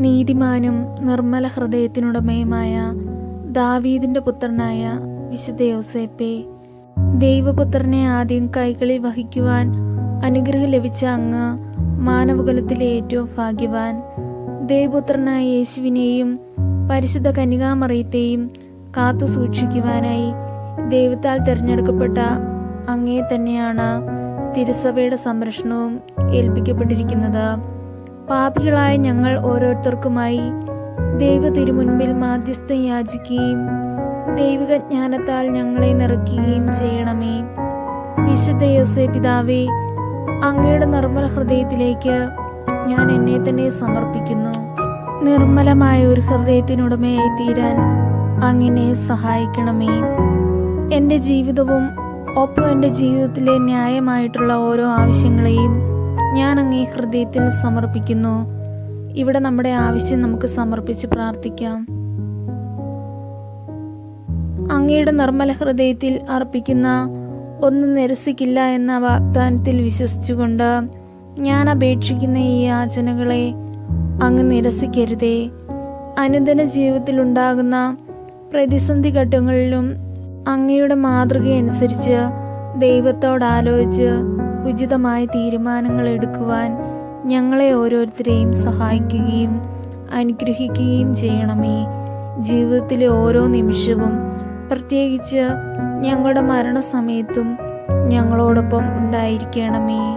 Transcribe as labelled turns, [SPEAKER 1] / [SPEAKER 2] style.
[SPEAKER 1] നീതിമാനും നിർമ്മല ഹൃദയത്തിനുടമയുമായ ദാവീദിന്റെ പുത്രനായ വിശുദ്ധ യോസേപ്പെ ദൈവപുത്രനെ ആദ്യം കൈകളിൽ വഹിക്കുവാൻ അനുഗ്രഹം ലഭിച്ച അങ്ങ് മാനവകുലത്തിലെ ഏറ്റവും ഭാഗ്യവാൻ. ദൈവപുത്രനായ യേശുവിനെയും പരിശുദ്ധ കന്യകാമറിയത്തെയും കാത്തു സൂക്ഷിക്കുവാനായി ദൈവത്താൽ തിരഞ്ഞെടുക്കപ്പെട്ട അങ്ങേ തന്നെയാണ് തിരുസഭയുടെ സംരക്ഷണവും ഏൽപ്പിക്കപ്പെട്ടിരിക്കുന്നത്. പാപികളായ ഞങ്ങൾ ഓരോരുത്തർക്കുമായി ദൈവ തിരുമുൻപിൽ മാധ്യസ്ഥം യാചിക്കുകയും ദൈവിക ജ്ഞാനത്താൽ ഞങ്ങളെ നിറയ്ക്കുകയും ചെയ്യണമേ. വിശുദ്ധ യോസെ പിതാവേ അങ്ങയുടെ നിർമ്മല ഹൃദയത്തിലേക്ക് ഞാൻ എന്നെ തന്നെ സമർപ്പിക്കുന്നു. നിർമ്മലമായ ഒരു ഹൃദയത്തിനുടമയായി തീരാൻ അങ്ങനെ സഹായിക്കണമേ. എന്റെ ജീവിതവും ഒപ്പം എന്റെ ജീവിതത്തിലെ ന്യായമായിട്ടുള്ള ഓരോ ആവശ്യങ്ങളെയും ഞാൻ അങ്ങേ ഹൃദയത്തിൽ സമർപ്പിക്കുന്നു. ഇവിടെ നമ്മുടെ ആവശ്യം നമുക്ക് സമർപ്പിച്ച് പ്രാർത്ഥിക്കാം. അങ്ങയുടെ നിർമ്മല ഹൃദയത്തിൽ അർപ്പിക്കുന്ന ഒന്നും നിരസിക്കില്ല എന്ന വാഗ്ദാനത്തിൽ വിശ്വസിച്ചുകൊണ്ട് ഞാൻ അപേക്ഷിക്കുന്ന ഈ യാചനകളെ അങ്ങ് നിരസിക്കരുതേ. അനുദിന ജീവിതത്തിൽ ഉണ്ടാകുന്ന പ്രതിസന്ധി ഘട്ടങ്ങളിലും അങ്ങയുടെ മാതൃകയനുസരിച്ച് ദൈവത്തോട് ആലോചിച്ച് ഉചിതമായ തീരുമാനങ്ങൾ എടുക്കുവാൻ ഞങ്ങളെ ഓരോരുത്തരെയും സഹായിക്കുകയും അനുഗ്രഹിക്കുകയും ചെയ്യണമേ. ജീവിതത്തിലെ ഓരോ നിമിഷവും പ്രത്യേകിച്ച് ഞങ്ങളുടെ മരണസമയത്തും ഞങ്ങളോടൊപ്പം ഉണ്ടായിരിക്കണമേ.